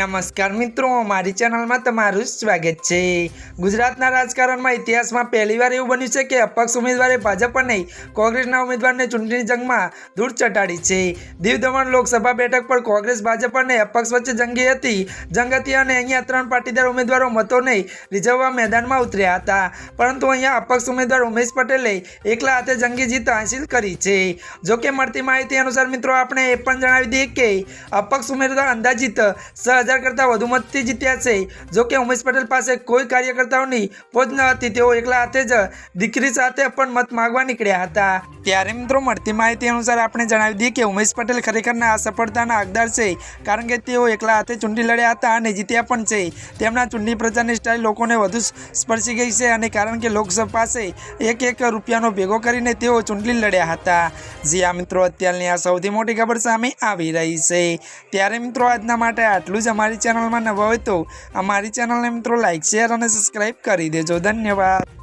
નમસ્કાર મિત્રો, મારી ચેનલમાં તમારું સ્વાગત છે. ગુજરાતના રાજકારણમાં ઇતિહાસમાં પહેલીવાર એવું બન્યું છે કે અપક્ષ ઉમેદવારે ભાજપ નહીં કોંગ્રેસના ઉમેદવારને ચૂંટણી જંગમાં ધૂળ ચટાડી છે. દીવ દમણ લોકસભા બેઠક પર કોંગ્રેસ, ભાજપ અને અપક્ષ વચ્ચે જંગી હતી. જંગ હતી અને અહીંયા ત્રણ પાટીદાર ઉમેદવારો મતો નહીં રીઝવવા મેદાનમાં ઉતર્યા હતા. પરંતુ અહીંયા અપક્ષ ઉમેદવાર ઉમેશ પટેલે એકલા હાથે જંગી જીત હાંસિલ કરી છે. જોકે મળતી માહિતી અનુસાર મિત્રો, આપણે એ પણ જણાવી દઈએ કે અપક્ષ ઉમેદવાર અંદાજિત છ હજાર કરતાં વધુ મતથી જીત્યા છે. જોકે ઉમેશ પટેલ પાસે કોઈ કાર્યકર્તાઓની પહોંચ ન હતી, તેઓ એકલા હાથે જ દીકરી સાથે પણ મત માગવા નીકળ્યા હતા. ત્યારે મિત્રો મળતી માહિતી અનુસાર આપણે જણાવી દઈએ કે ઉમેશ પટેલ ખરેખરના આ સફળતાના હકદાર છે, કારણ કે તેઓ એકલા હાથે ચૂંટણી લડ્યા હતા અને જીત્યા પણ છે. તેમના ચૂંટણી પ્રચારની સ્ટાઇલ લોકોને વધુ સ્પર્શી ગઈ છે અને કારણ કે લોકસભા પાસે એક એક રૂપિયાનો ભેગો કરીને તેઓ ચૂંટણી લડ્યા હતા. જી આ મિત્રો, અત્યારની આ સૌથી મોટી ખબર સામે આવી રહી છે. ત્યારે મિત્રો આજના માટે આટલું જ અમારી ચેનલમાં નવા હોય તો અમારી ચેનલને મિત્રો લાઇક શેર અને સબસ્ક્રાઈબ કરી દેજો. ધન્યવાદ.